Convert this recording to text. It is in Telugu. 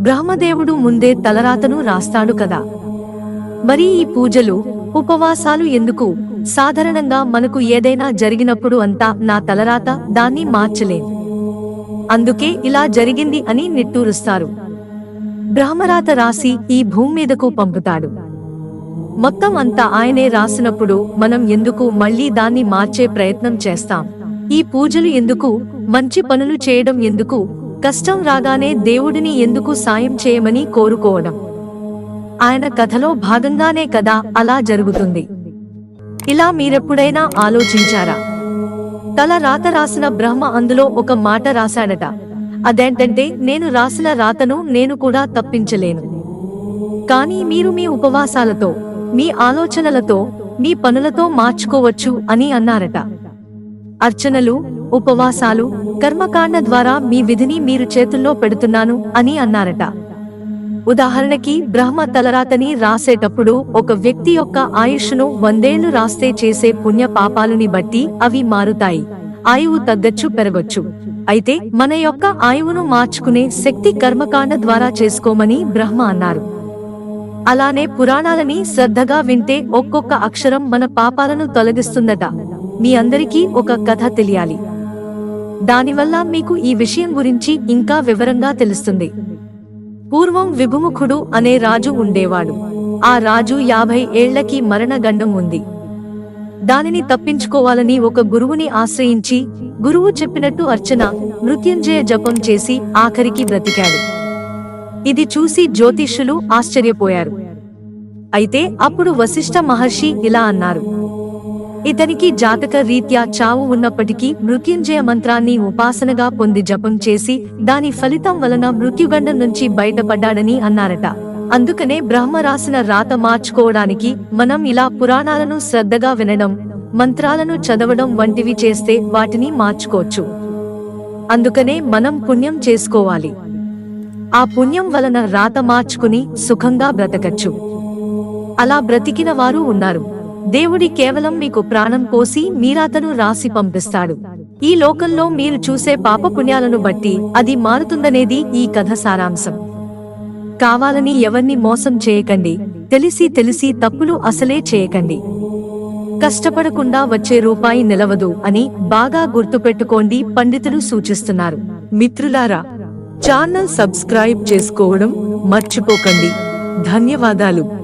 బ్రహ్మదేవుడు ముందే తలరాతను రాస్తాడు కదా. మరి ఈ పూజలు ఉపవాసాలు ఎందుకు? సాధారణంగా మనకు ఏదైనా జరిగినప్పుడు అంతా నా తలరాత దాన్ని మార్చలేం. అందుకే ఇలా జరిగింది అని నిట్టూరుస్తారు. బ్రహ్మరాత రాసి ఈ భూమి మీదకు పంపుతాడు. మొత్తం అంతా ఆయనే రాసినప్పుడు మనం ఎందుకు మళ్ళీ దాన్ని మార్చే ప్రయత్నం చేస్తాం? ఈ పూజలు ఎందుకు? మంచి పనులు చేయడం ఎందుకు? కష్టం రాగానే దేవుడిని ఎందుకు సాయం చేయమని కోరుకోవడం. ఆయన కథలో భాగంగానే కదా అలా జరుగుతుంది. ఇలా మీరెప్పుడైనా ఆలోచించారా? తల రాత రాసిన బ్రహ్మ అందులో ఒక మాట రాశాడట. అదేంటంటే నేను రాసిన రాతను నేను కూడా తప్పించలేను. కానీ మీరు మీ ఉపవాసాలతో మీ ఆలోచనలతో మీ పనులతో మార్చుకోవచ్చు అని అన్నారట. అర్చనలు ఉపవాసాలు కర్మకాండ ద్వారా మీ విధిని మీరు చేతుల్లో పెడుతున్నాను అని అన్నారట. ఉదాహరణకి బ్రహ్మ తలరాతని రాసేటప్పుడు ఒక వ్యక్తి యొక్క ఆయుష్ను వందేళ్ళు రాస్తే చేసే పుణ్య పాపాలుని బట్టి అవి మారుతాయి. ఆయువు తగ్గచ్చు పెరగొచ్చు. అయితే మన యొక్క ఆయువును మార్చుకునే శక్తి కర్మకాండ ద్వారా చేసుకోమని బ్రహ్మ అన్నారు. అలానే పురాణాలని శ్రద్ధగా వింటే ఒక్కొక్క అక్షరం మన పాపాలను తొలగిస్తుందట. మీ అందరికీ ఒక కథ తెలియాలి. దానివల్ల మీకు ఈ విషయం గురించి ఇంకా వివరంగా తెలుస్తుంది. పూర్వం విభుముఖుడు అనే రాజు ఉండేవాడు. ఆ రాజు యాభై ఏళ్ళకి మరణగండం ఉంది. దానిని తప్పించుకోవాలని ఒక గురువుని ఆశ్రయించి గురువు చెప్పినట్టు అర్చన మృత్యుంజయ జపం చేసి ఆఖరికి బ్రతికాడు. ఇది చూసి జ్యోతిష్యులు ఆశ్చర్యపోయారు. అయితే అప్పుడు వశిష్ఠ మహర్షి ఇలా అన్నారు. ఇతనికి జాతక రీత్యా చావు ఉన్నప్పటికీ మృత్యుంజయ మంత్రాన్ని ఉపాసనగా పొంది జపం చేసి దాని ఫలితం వలన మృత్యుగండం నుంచి బయటపడ్డాడని అన్నారట. అందుకనే బ్రహ్మ రాసిన రాత మార్చుకోవడానికి మనం ఇలా పురాణాలను శ్రద్ధగా వినడం మంత్రాలను చదవడం వంటివి చేస్తే వాటిని మార్చుకోవచ్చు. అందుకనే మనం పుణ్యం చేసుకోవాలి. ఆ పుణ్యం వలన రాత మార్చుకుని సుఖంగా బ్రతకచ్చు. అలా బ్రతికిన వారు ఉన్నారు. దేవుడి కేవలం మీకు ప్రాణం పోసి మీరాతను రాసి పంపిస్తాడు. ఈ లోకంలో మీరు చూసే పాపపుణ్యాలను బట్టి అది మారుతుందనేది ఈ కథ సారాంశం. కావాలని ఎవర్ని మోసం చేయకండి. తెలిసి తెలిసి తప్పులు అసలే చేయకండి. కష్టపడకుండా వచ్చే రూపాయి నిలవదు అని బాగా గుర్తుపెట్టుకోండి పండితులు సూచిస్తున్నారు. మిత్రులారా ఛానల్ సబ్స్క్రైబ్ చేసుకోవడం మర్చిపోకండి. ధన్యవాదాలు.